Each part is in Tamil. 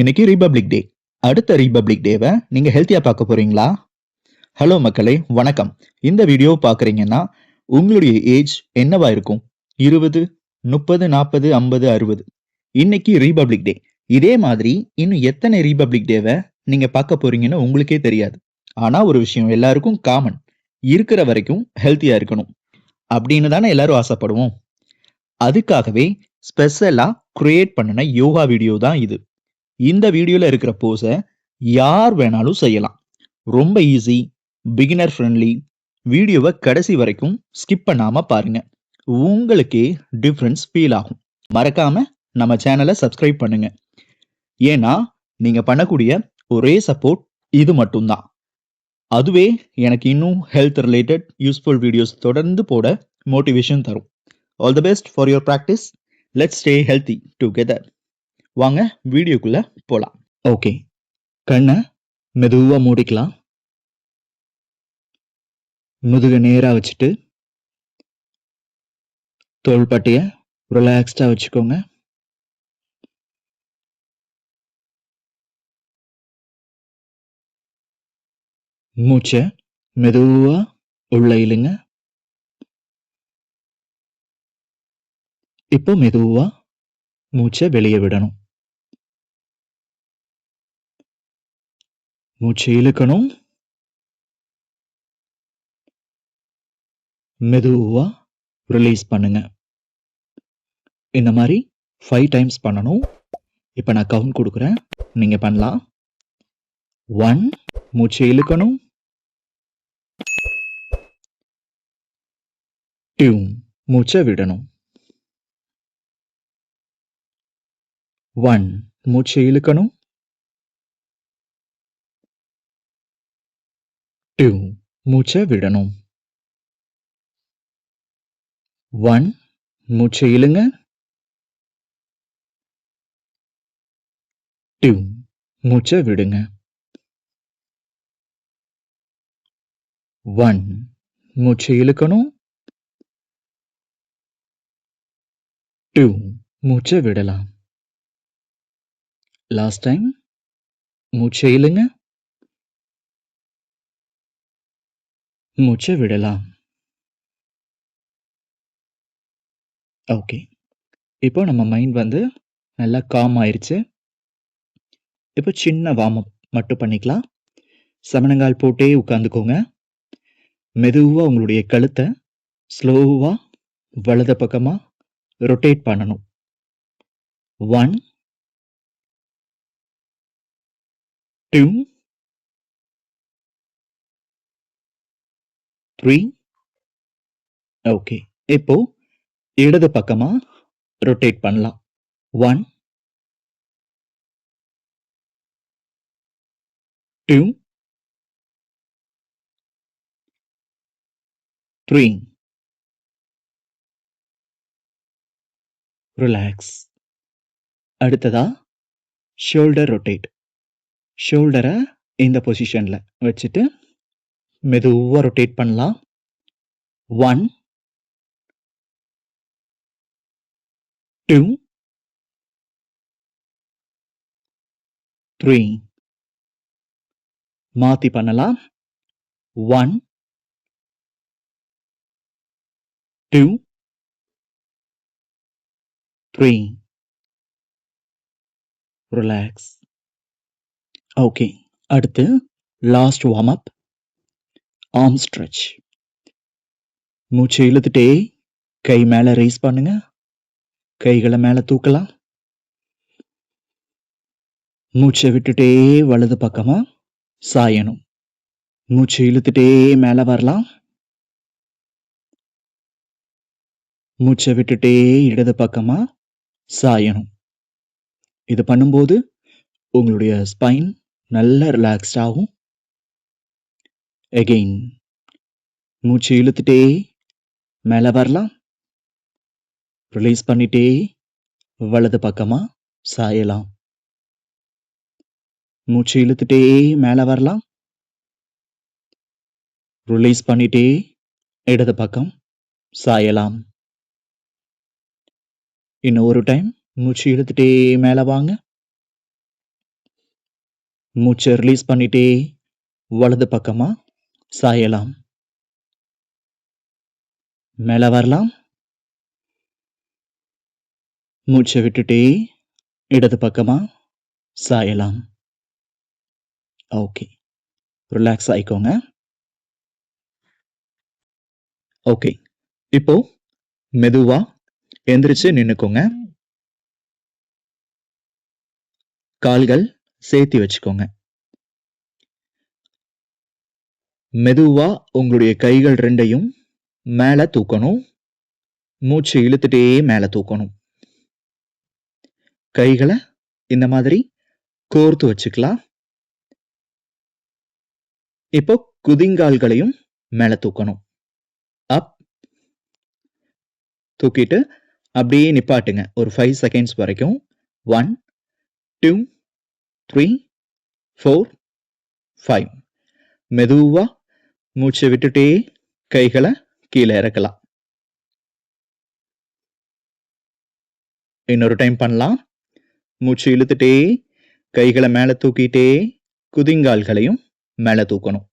இன்னைக்கு ரிபப்ளிக் டே அடுத்த ரிபப்ளிக் டேவை நீங்கள் ஹெல்த்தியாக பார்க்க போறீங்களா? ஹலோ மக்களே வணக்கம். இந்த வீடியோ பார்க்குறீங்கன்னா உங்களுடைய ஏஜ் என்னவா இருக்கும்? இருபது முப்பது நாற்பது ஐம்பது அறுபது. இன்னைக்கு ரீபப்ளிக் டே இதே மாதிரி இன்னும் எத்தனை ரீபப்ளிக் டேவை நீங்கள் பார்க்க போறீங்கன்னு உங்களுக்கே தெரியாது. ஆனால் ஒரு விஷயம் எல்லாருக்கும் காமன் இருக்கிற வரைக்கும் ஹெல்த்தியாக இருக்கணும். அப்படின்னு தானே எல்லாரும் ஆசைப்படுவோம். அதுக்காகவே ஸ்பெஷலாக க்ரியேட் பண்ணின யோகா வீடியோ தான் இது. இந்த வீடியோல இருக்கிற போஸை யார் வேணாலும் செய்யலாம். ரொம்ப ஈஸி பிகினர் ஃப்ரெண்ட்லி வீடியோவை கடைசி வரைக்கும் ஸ்கிப் பண்ணாம பாருங்க. உங்களுக்கே டிஃப்ரென்ஸ் ஃபீல் ஆகும். மறக்காம நம்ம சேனலை சப்ஸ்கிரைப் பண்ணுங்க. ஏன்னா நீங்க பண்ணக்கூடிய ஒரே சப்போர்ட் இது மட்டும்தான். அதுவே எனக்கு இன்னும் ஹெல்த் ரிலேட்டட் யூஸ்ஃபுல் வீடியோஸ் தொடர்ந்து போட மோட்டிவேஷன் தரும். All the best for your practice let's stay healthy together வாங்க வீடியோக்குள்ள போலாம். ஓகே. கண்ணை மெதுவாக மூடிக்கலாம். முதுக நேராக வச்சுட்டு தோள்பட்டையை ரிலாக்ஸ்டாக வச்சுக்கோங்க. மூச்சை மெதுவாக உள்ள இழுங்க. இப்போ மெதுவாக மூச்சை வெளியே விடணும். மூச்சை இழுக்கணும். மெதுவா ரிலீஸ் பண்ணுங்க. இந்த மாதிரி ஃபைவ் டைம்ஸ் பண்ணணும். இப்போ நான் கவுண்ட் கொடுக்குறேன். நீங்கள் பண்ணலாம். ஒன் மூச்சை இழுக்கணும். டூ மூச்சை விடணும். ஒன் மூச்சை இழுக்கணும். டூ. மூச்சை விடணும் ஒன். மூச்சை இழுங்க. டூ. மூச்சை விடுங்க ஒன். மூச்சை இழுக்கணும். டூ. மூச்சை விடலாம். Last time. மூச்சை இழுங்க. மூச்சை விடலாம். ஓகே இப்போ நம்ம மைண்ட் வந்து நல்லா காம் ஆயிடுச்சு இப்போ சின்ன வார்ம் அப் மட்டும் பண்ணிக்கலாம். சமணங்கால் போட்டே உட்காந்துக்கோங்க மெதுவாக உங்களுடைய கழுத்தை ஸ்லோவாக வலது பக்கமாக ரொட்டேட் பண்ணணும். ஒன் டூ த்ரீ ஓகே இப்போ இடது பக்கமா ரொட்டேட் பண்ணலாம். ஒன் டூ த்ரீ ரிலாக்ஸ் அடுத்ததா ஷோல்டர் ரொட்டேட் ஷோல்டரை இந்த பொசிஷனில் வச்சுட்டு மெதுவாக ரொட்டேட் பண்ணலாம். ஒன் டூ த்ரீ மாற்றி பண்ணலாம். One two three relax okay அடுத்து last warm up arm stretch மூச்சை இழுத்துட்டே கை மேலே ரைஸ் பண்ணுங்க. கைகளை மேலே தூக்கலாம். மூச்சை விட்டுட்டே வலது பக்கமா சாயணும். மூச்சை இழுத்துட்டே மேலே வரலாம். மூச்சை விட்டுட்டே இடது பக்கமா சாயணும். இது பண்ணும்போது உங்களுடைய ஸ்பைன் நல்ல ரிலாக்ஸ்ட் ஆகும். எகெயின் மூச்சு இழுத்துட்டே. மேலே வரலாம். ரிலீஸ் பண்ணிட்டே. வலது பக்கமாக சாயலாம். மூச்சு இழுத்துட்டே. மேலே வரலாம். ரிலீஸ் பண்ணிட்டே. இடது பக்கம் சாயலாம். இன்னும் ஒரு டைம் மூச்சு இழுத்துட்டே. மேலே வாங்க. மூச்சை ரிலீஸ் பண்ணிட்டே. வலது பக்கமாக சாயலாம். மேல வரலாம். மூச்சை விட்டுட்டே இடது பக்கமா சாயலாம். ஓகே. ரிலாக்ஸ் ஆயிக்கோங்க. ஓகே. இப்போ மெதுவா எந்திரிச்சு நின்னுக்கோங்க. கால்கள் சேர்த்தி வச்சுக்கோங்க. மெதுவா உங்களுடைய கைகள் ரெண்டையும் மேல தூக்கணும். மூச்சு இழுத்துட்டே மேல தூக்கணும். கைகளை இந்த மாதிரி கோர்த்து வச்சுக்கலாம். இப்போ குதிங்கால்களையும் மேல தூக்கணும். அப். தூக்கிட்டு அப்படியே நிப்பாட்டுங்க. ஒரு ஃபைவ் செகண்ட்ஸ் வரைக்கும். One two three four five மெதுவாக மூச்சை விட்டுட்டே கைகளை கீழே இறக்கலாம். இன்னொரு டைம் பண்ணலாம். மூச்சு இழுத்துட்டே கைகளை மேலே தூக்கிட்டே குதிங்கால்களையும் மேலே தூக்கணும்.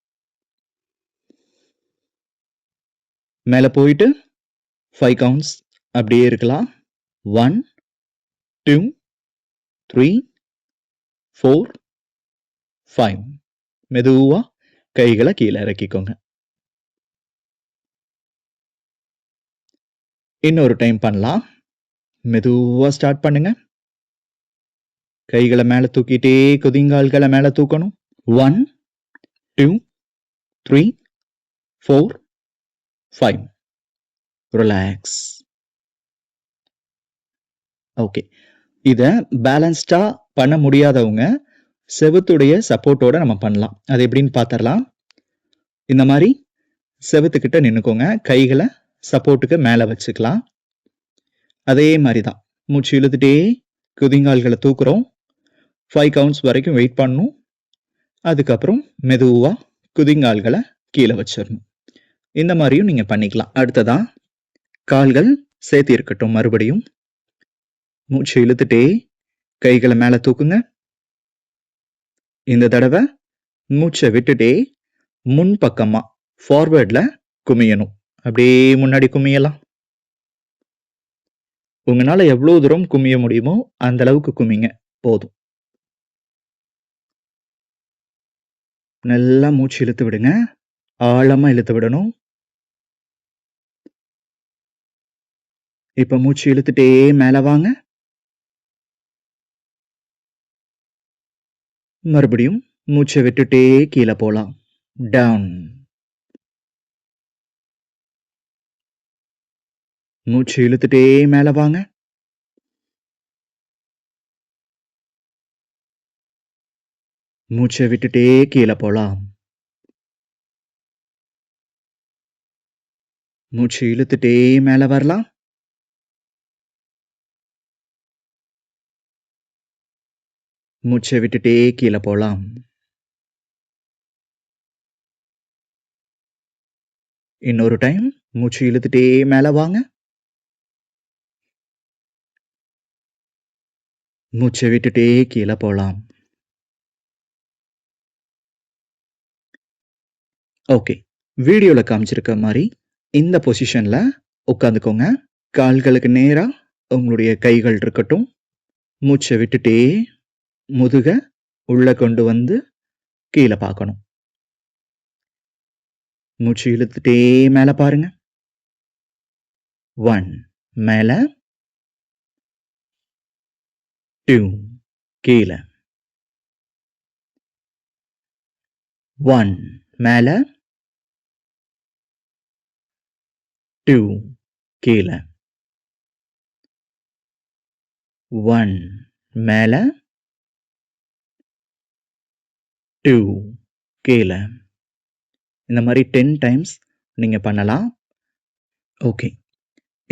மேலே போயிட்டு ஃபைவ் கவுண்ட்ஸ் அப்படியே இருக்கலாம். One two three four five மெதுவாக கைகளை கீழே இறக்கிக்கோங்க. இன்னொரு டைம் பண்ணலாம். மெதுவா ஸ்டார்ட் பண்ணுங்க. கைகளை மேல தூக்கிட்டே குதிங்கால்களை மேல தூக்கணும். One two three four five relax okay இதை பேலன்ஸ்டா பண்ண முடியாதவங்க செவுத்துடைய சப்போர்ட்டோட நம்ம பண்ணலாம். அது எப்படின்னு பார்த்துடலாம் இந்த மாதிரி செவுத்துக்கிட்ட நின்றுக்கோங்க கைகளை சப்போர்ட்டுக்கு மேலே வச்சுக்கலாம். அதே மாதிரி தான் மூச்சு இழுத்துட்டே குதிங்கால்களை தூக்குறோம். ஃபைவ் கவுண்ட்ஸ் வரைக்கும் வெயிட் பண்ணணும். அதுக்கப்புறம் மெதுவாக குதிங்கால்களை கீழே வச்சிடணும். இந்த மாதிரியும் நீங்கள் பண்ணிக்கலாம். அடுத்ததா கால்கள் சேர்த்து இருக்கட்டும் மறுபடியும். மூச்சு இழுத்துட்டே கைகளை மேலே தூக்குங்க. இந்த தடவை மூச்சை விட்டுட்டே முன்பக்கமாக ஃபார்வேர்டில் குமியணும். அப்படியே முன்னாடி குமியலாம். உங்களால எவ்வளவு தூரம் குமிய முடியுமோ அந்த அளவுக்கு குமிங்க. போதும். நல்லா மூச்சு இழுத்து விடுங்க. ஆழமா இழுத்து விடணும். இப்போ மூச்சு இழுத்துட்டே மேல வாங்க. மறுபடியும் மூச்சை விட்டுட்டே கீழே போகலாம் டவுன் மூச்சு இழுத்துட்டே மேலே வாங்க. மூச்சை விட்டுட்டே கீழே போகலாம் மூச்சு இழுத்துட்டே மேலே வரலாம். மூச்சை விட்டுட்டே கீழே போலாம். இன்னொரு டைம் மூச்சு இழுத்துட்டே மேல வாங்க. மூச்சை விட்டுட்டே கீழே போகலாம் ஓகே வீடியோவில் காமிச்சிருக்க மாதிரி இந்த பொசிஷனில் உட்காந்துக்கோங்க. கால்களுக்கு நேராக உங்களுடைய கைகள் இருக்கட்டும். மூச்சை விட்டுட்டே முதுக உள்ள கொண்டு வந்து கீழே பார்க்கணும் மூச்சு இழுத்துட்டே மேலே பாருங்க. ஒன் மேலே. டூ கீழே. ஒன் மேல. டூ கீழே. ஒன் மேல. டூ கீழே இந்த மாதிரி டென் டைம்ஸ் நீங்கள் பண்ணலாம். ஓகே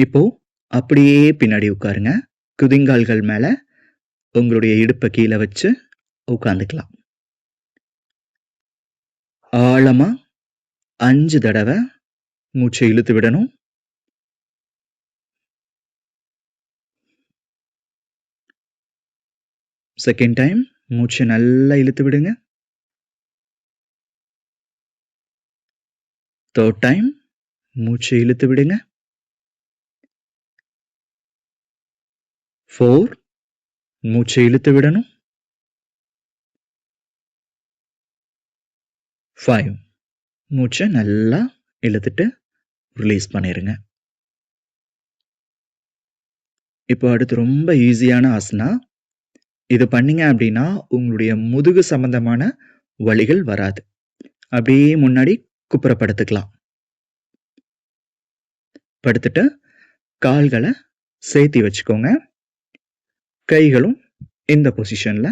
இப்போது அப்படியே பின்னாடி உட்காருங்க. குதிங்கால்கள் மேலே உங்களுடைய இடுப்பை கீழே வச்சு உட்காந்துக்கலாம் ஆழமாக அஞ்சு தடவை மூச்சை இழுத்து விடணும். செகண்ட் டைம் மூச்சை நல்லா இழுத்து விடுங்க. தேர்ட் டைம் மூச்சை இழுத்து விடுங்க. ஃபோர் மூச்சை இழுத்து விடணும். ஃபைவ் மூச்சை நல்லா இழுத்துட்டு ரிலீஸ் பண்ணிடுங்க இப்போ அடுத்து ரொம்ப ஈஸியான ஆசனா இது பண்ணீங்க அப்படின்னா உங்களுடைய முதுகு சம்பந்தமான வழிகள் வராது. அப்படியே முன்னாடி குப்புற படுத்துக்கலாம் படுத்துட்டு கால்களை சேர்த்தி வச்சுக்கோங்க. கைகளும் இந்த பொசிஷன்ல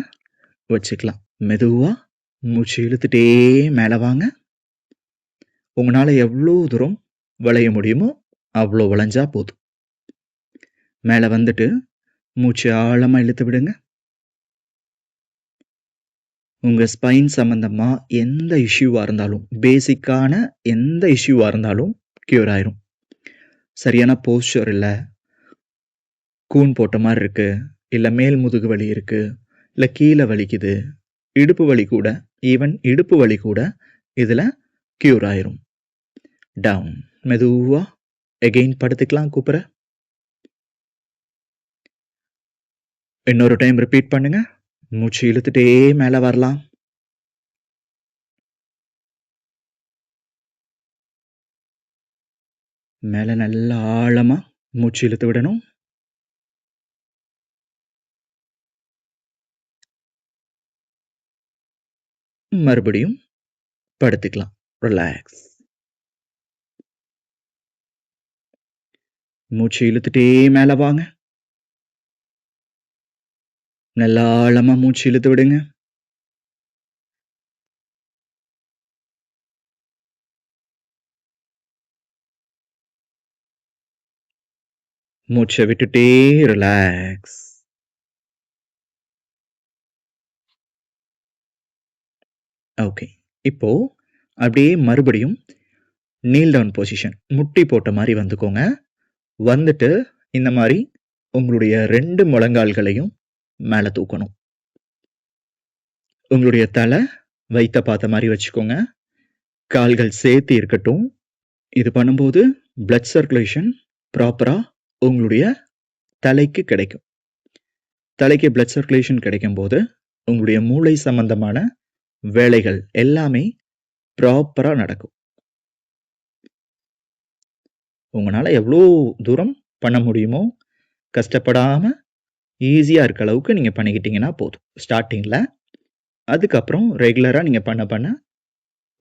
வச்சுக்கலாம். மெதுவா மூச்சு இழுத்துட்டே மேலே வாங்க. உங்களால் எவ்வளோ தூரம் வளைய முடியுமோ அவ்வளோ வளைஞ்சா போதும். மேலே வந்துட்டு மூச்சு ஆழமாக இழுத்து விடுங்க. உங்கள் ஸ்பைன் சம்மந்தமாக எந்த இஷ்யூவாக இருந்தாலும் பேசிக்கான எந்த இஷ்யூவாக இருந்தாலும் க்யூர் ஆயிரும். சரியான போஸ்டர் இல்லை கூன் போட்ட மாதிரி இருக்குது இல்லை மேல் முதுகு வலி இருக்குது இல்லை கீழே வலிக்குது இடுப்பு வலி கூட ஈவன் இடுப்பு வலி கூட இதில் க்யூர் ஆயிரும். டவுன் மெதுவாக எகெயின் படுத்துக்கலாம் கூப்பிட இன்னொரு டைம் ரிப்பீட் பண்ணுங்கள் மூச்சு இழுத்துட்டே மேலே வரலாம். மேலே நல்லா ஆழமாக மூச்சு இழுத்து விடணும். மறுபடியும் படுத்துக்கலாம். ரிலாக்ஸ் மூச்சு இழுத்துட்டே மேலே வாங்க. நல்லா ஆழமா மூச்சு இழுத்து விடுங்க. மூச்சை விட்டுட்டே ரிலாக்ஸ். ஓகே. இப்போ அப்படியே மறுபடியும் நீல் டவுன் பொசிஷன் முட்டி போட்ட மாதிரி வந்துக்கோங்க. வந்துட்டு இந்த மாதிரி உங்களுடைய ரெண்டு முழங்கால்களையும் மேலே தூக்கணும். உங்களுடைய தலை வைத்த பார்த்த மாதிரி வச்சுக்கோங்க. கால்கள் சேர்த்து இருக்கட்டும். இது பண்ணும்போது பிளட் சர்க்குலேஷன் ப்ராப்பராக உங்களுடைய தலைக்கு கிடைக்கும். தலைக்கு பிளட் சர்க்குலேஷன் கிடைக்கும் போது உங்களுடைய மூளை சம்பந்தமான வேலைகள் எல்லாமே ப்ராப்பராக நடக்கும். உங்களால் எவ்வளோ தூரம் பண்ண முடியுமோ கஷ்டப்படாமல் ஈஸியாக இருக்க அளவுக்கு நீங்கள் பண்ணிக்கிட்டீங்கன்னா போதும். ஸ்டார்டிங்கில் அதுக்கப்புறம் ரெகுலராக நீங்கள் பண்ண பண்ண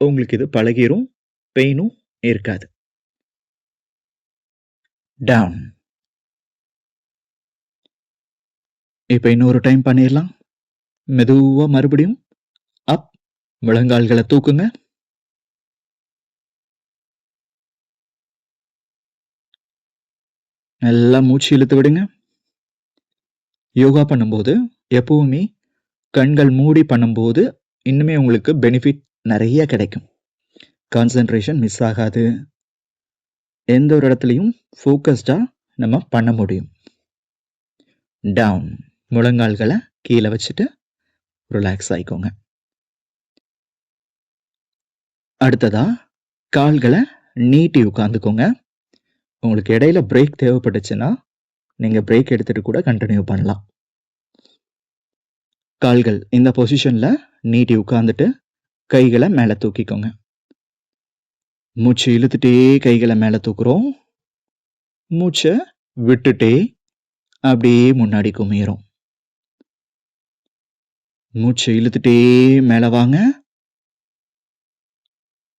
உங்களுக்கு இது பழகிரும் பெயினும் இருக்காது. டவுன் இப்போ இன்னொரு டைம் பண்ணிடலாம் மெதுவாக மறுபடியும் அப் முழங்கால்களை தூக்குங்க. நல்லா மூச்சு இழுத்து விடுங்க. யோகா பண்ணும்போது எப்பவுமே கண்கள் மூடி பண்ணும்போது இன்னுமே உங்களுக்கு பெனிஃபிட் நிறைய கிடைக்கும். கான்சன்ட்ரேஷன் மிஸ் ஆகாது. எந்த ஒரு இடத்துலையும் ஃபோக்கஸ்டாக நம்ம பண்ண முடியும். டவுன் முழங்கால்களை கீழே வச்சுட்டு ரிலாக்ஸ் ஆகிக்கோங்க அடுத்ததா கால்களை நீட்டி உட்காந்துக்கோங்க உங்களுக்கு இடையில பிரேக் தேவைப்பட்டுச்சுன்னா நீங்கள் பிரேக் எடுத்துகிட்டு கூட கண்டினியூ பண்ணலாம். கால்கள் இந்த பொசிஷனில் நீட்டி உட்காந்துட்டு கைகளை மேலே தூக்கிக்கோங்க. மூச்சு இழுத்துட்டே கைகளை மேலே தூக்குறோம். மூச்சை விட்டுட்டே அப்படியே முன்னாடி குமியிறோம். மூச்சை இழுத்துட்டே மேலே வாங்க.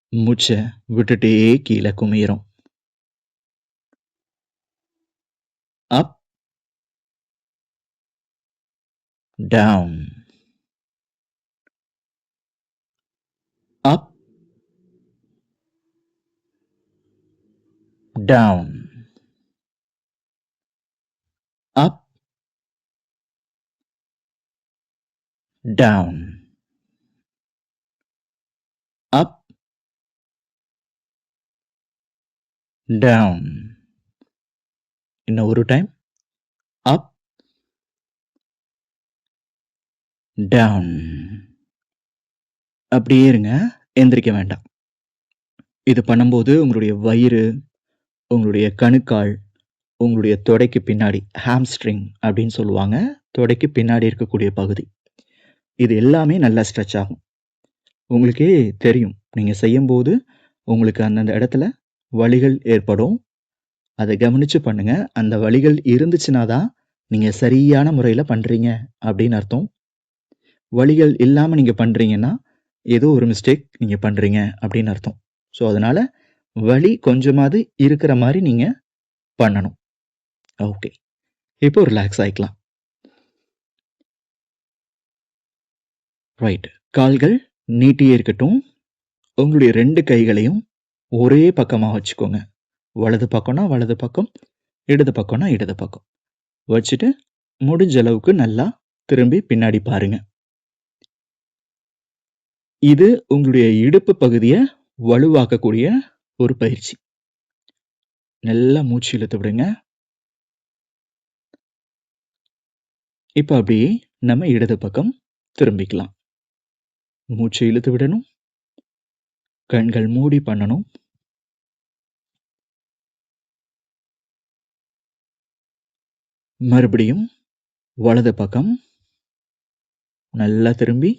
மூச்சை விட்டுட்டே கீழே குமியிறோம். Up, down, up, down, up, down, up, down. இன்னும் ஒரு டைம் அப் டவுன் அப்படியே இருங்க எந்திரிக்க வேண்டாம் இது பண்ணும்போது உங்களுடைய வயிறு, உங்களுடைய கணுக்கால், உங்களுடைய தொடைக்கு பின்னாடி ஹாம்ஸ்ட்ரிங் அப்படின்னு சொல்லுவாங்க. தொடைக்கு பின்னாடி இருக்கக்கூடிய பகுதி. இது எல்லாமே நல்லா ஸ்ட்ரெச் ஆகும். உங்களுக்கே தெரியும். நீங்க செய்யும்போது உங்களுக்கு அந்தந்த இடத்துல வலிகள் ஏற்படும். அதை கவனிச்சு பண்ணுங்க. அந்த வழிகள் இருந்துச்சுன்னா தான் நீங்கள் சரியான முறையில் பண்ணுறீங்க அப்படின்னு அர்த்தம். வழிகள் இல்லாமல் நீங்கள் பண்ணுறீங்கன்னா ஏதோ ஒரு மிஸ்டேக் நீங்கள் பண்ணுறீங்க அப்படின்னு அர்த்தம். ஸோ அதனால் வலி கொஞ்சமாவது இருக்கிற மாதிரி நீங்கள் பண்ணணும். ஓகே. இப்போ ரிலாக்ஸ் ஆகிக்கலாம் ரைட். கால்கள் நீட்டியே இருக்கட்டும். உங்களுடைய ரெண்டு கைகளையும் ஒரே பக்கமாக வச்சுக்கோங்க. வலது பக்கம்னா வலது பக்கம், இடது பக்கம்னா இடது பக்கம். வச்சுட்டு முடிஞ்ச அளவுக்கு நல்லா திரும்பி பின்னாடி பாருங்க. இது உங்களுடைய இடுப்பு பகுதியை வலுவாக்கக்கூடிய ஒரு பயிற்சி. நல்லா மூச்சு இழுத்து விடுங்க. இப்போ அப்படியே நம்ம இடது பக்கம் திரும்பிக்கலாம். மூச்சை இழுத்து விடணும். கண்கள் மூடி பண்ணணும். மறுபடியும் வலது பக்கம். நல்லா திரும்பி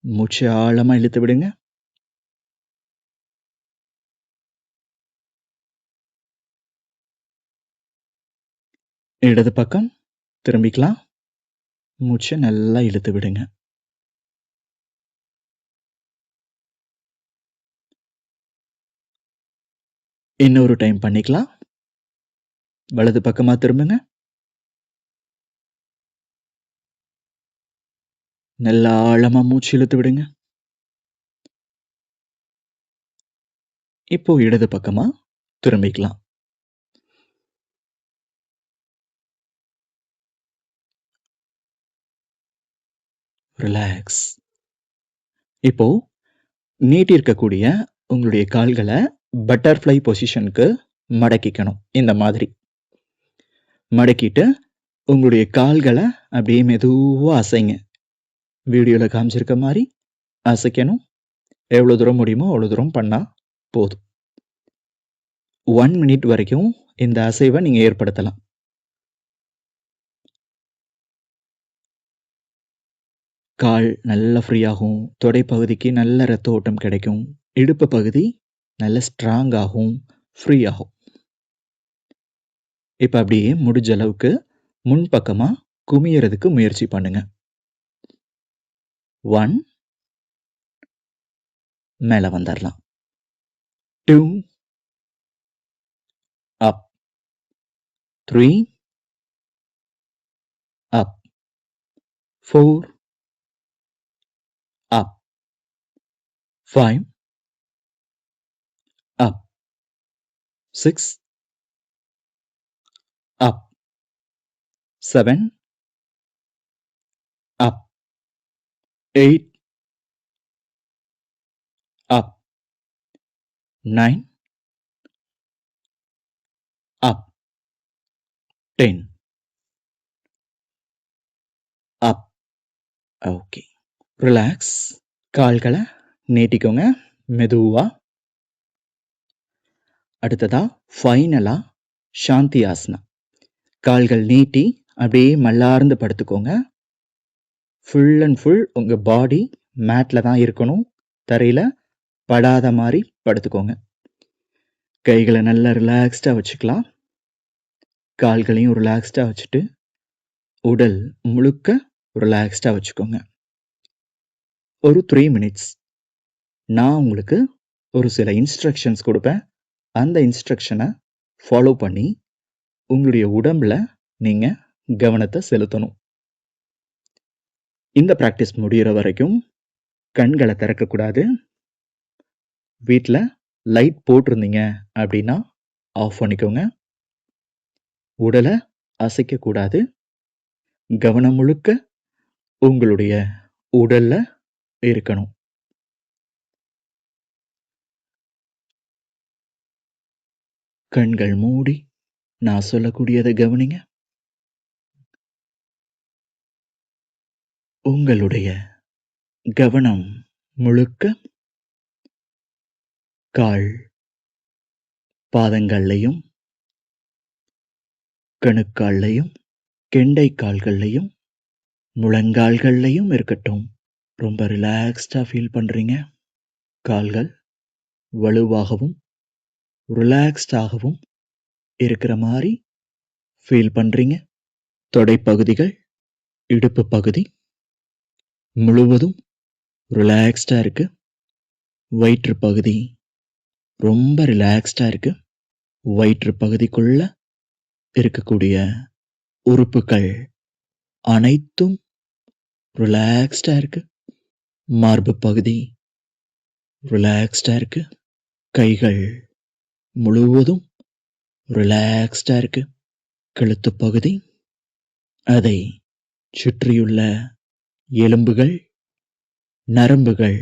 மூச்சை ஆழமாக இழுத்து விடுங்க. இடது பக்கம் திரும்பிக்கலாம். மூச்சை நல்லா இழுத்து விடுங்க. இன்னொரு டைம் பண்ணிக்கலாம். வலது பக்கமாக திரும்புங்க. நல்லா ஆழமாக மூச்சு இழுத்து விடுங்க. இப்போ இடது பக்கமா திரும்பிக்கலாம். ரிலாக்ஸ். இப்போ நீட்டிருக்கக்கூடிய உங்களுடைய கால்களை பட்டர்ஃப்ளை பொசிஷனுக்கு மடக்கிக்கணும். இந்த மாதிரி. மடக்கிட்டு உங்களுடைய கால்களை அப்படியே மெதுவாக அசைங்க. வீடியோவில் காமிச்சிருக்க மாதிரி அசைக்கணும். எவ்வளோ தூரம் முடியுமோ அவ்வளோ தூரம் பண்ணால் போதும். ஒன் மினிட் வரைக்கும் இந்த அசைவ நீங்கள் ஏற்படுத்தலாம். கால் நல்லா ஃப்ரீயாகும் தொடைப்பகுதிக்கு தொடை பகுதிக்கு நல்ல ரத்த ஓட்டம் கிடைக்கும். இடுப்பு பகுதி நல்ல ஸ்ட்ராங் ஆகும். ஃப்ரீ ஆகும். இப்போ அப்படியே முடிஞ்ச அளவுக்கு முன்பக்கமா குமியறதுக்கு முயற்சி பண்ணுங்க. 1 மேல வந்துரலாம். 2 அப் 3 அப் 4 அப் 5 அப் 6 அப் 7 அப் 8 அப் 9 அப் 10 அப் ஓகே. ரிலாக்ஸ். கால்களை நீட்டிக்கோங்க. மெதுவா. அடுத்ததா ஃபைனலா சாந்தி ஆசனா. கால்கள் நீட்டி அப்படியே மல்லார்ந்து படுத்துக்கோங்க. ஃபுல் அண்ட் ஃபுல் உங்கள் பாடி மேட்டில் தான் இருக்கணும். தரையில் படாத மாதிரி படுத்துக்கோங்க. கைகளை நல்லா ரிலாக்ஸ்டாக வச்சுக்கலாம். கால்களையும் ரிலாக்ஸ்டாக வச்சுட்டு, உடல் முழுக்க ரிலாக்ஸ்டாக வச்சுக்கோங்க. ஒரு த்ரீ மினிட்ஸ். நான் உங்களுக்கு ஒரு சில இன்ஸ்ட்ரக்ஷன்ஸ் கொடுப்பேன் அந்த இன்ஸ்ட்ரக்ஷனை ஃபாலோ பண்ணி, உங்களுடைய உடம்பில் நீங்கள் கவனத்தை செலுத்தணும். இந்த ப்ராக்டிஸ் முடிகிற வரைக்கும் கண்களை திறக்கக்கூடாது. வீட்டில் லைட் போட்டிருந்தீங்க அப்படின்னா, ஆஃப் பண்ணிக்கோங்க. உடலை அசைக்கக்கூடாது. கவனம் முழுக்க உங்களுடைய உடல்ல இருக்கணும். கண்கள் மூடி நான் சொல்லக்கூடியதை கவனிங்க. உங்களுடைய கவனம் முழுக்க கால் பாதங்கள்லையும் கணுக்கால்லையும் கெண்டை கால்கள்லையும் முழங்கால்கள்லையும் இருக்கட்டும். ரொம்ப ரிலாக்ஸ்டாக ஃபீல் பண்ணுறீங்க கால்கள் வலுவாகவும் ரிலாக்ஸ்டாகவும் இருக்கிற மாதிரி ஃபீல் பண்ணுறீங்க தொடைப்பகுதிகள் இடுப்பு பகுதி முழுவதும் ரிலாக்ஸ்டாக இருக்கு. வயிற்று பகுதி ரொம்ப ரிலாக்ஸ்டாக இருக்கு. வயிற்று பகுதிக்குள்ள இருக்கக்கூடிய உறுப்புகள் அனைத்தும் ரிலாக்ஸ்டாக இருக்கு. மார்பு பகுதி ரிலாக்ஸ்டாக இருக்கு. கைகள் முழுவதும் ரிலாக்ஸ்டாக இருக்கு. கழுத்து பகுதி அதை சுற்றியுள்ள எலும்புகள் நரம்புகள்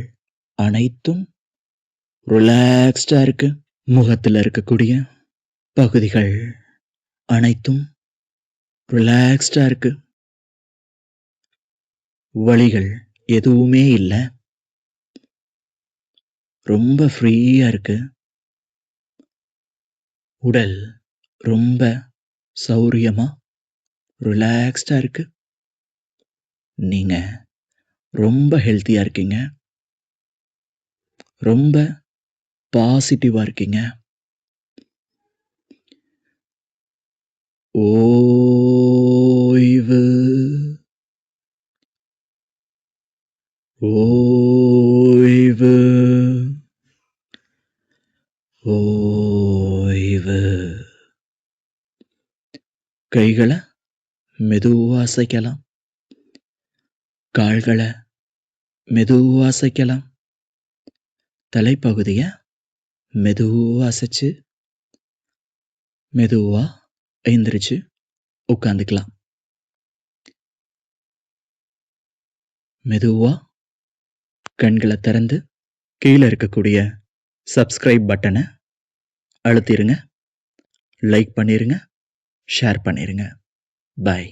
அனைத்தும் ரிலாக்ஸ்டாக இருக்கு. முகத்தில் இருக்கக்கூடிய பகுதிகள் அனைத்தும் ரிலாக்ஸ்டாக இருக்கு. வழிகள் எதுவுமே இல்லை. ரொம்ப ஃப்ரீயாக இருக்கு. உடல் ரொம்ப சௌரியமாக ரிலாக்ஸ்டாக இருக்குது நீங்கள் ரொம்ப ஹெல்த்தியாக இருக்கீங்க. ரொம்ப பாசிட்டிவாக இருக்கீங்க. ஓய்வு. ஓய்வு. ஓய்வு. கைகளை மெதுவாசைக்கலாம் கால்களை மெதுவாக அசைக்கலாம். தலைப்பகுதியை மெதுவாக அசைச்சு மெதுவாக எழுந்திரிச்சு உட்காந்துக்கலாம் மெதுவாக கண்களை திறந்து கீழே இருக்கக்கூடிய சப்ஸ்கிரைப் பட்டனை அழுத்திருங்க. லைக் பண்ணிடுங்க ஷேர் பண்ணிடுங்க பாய்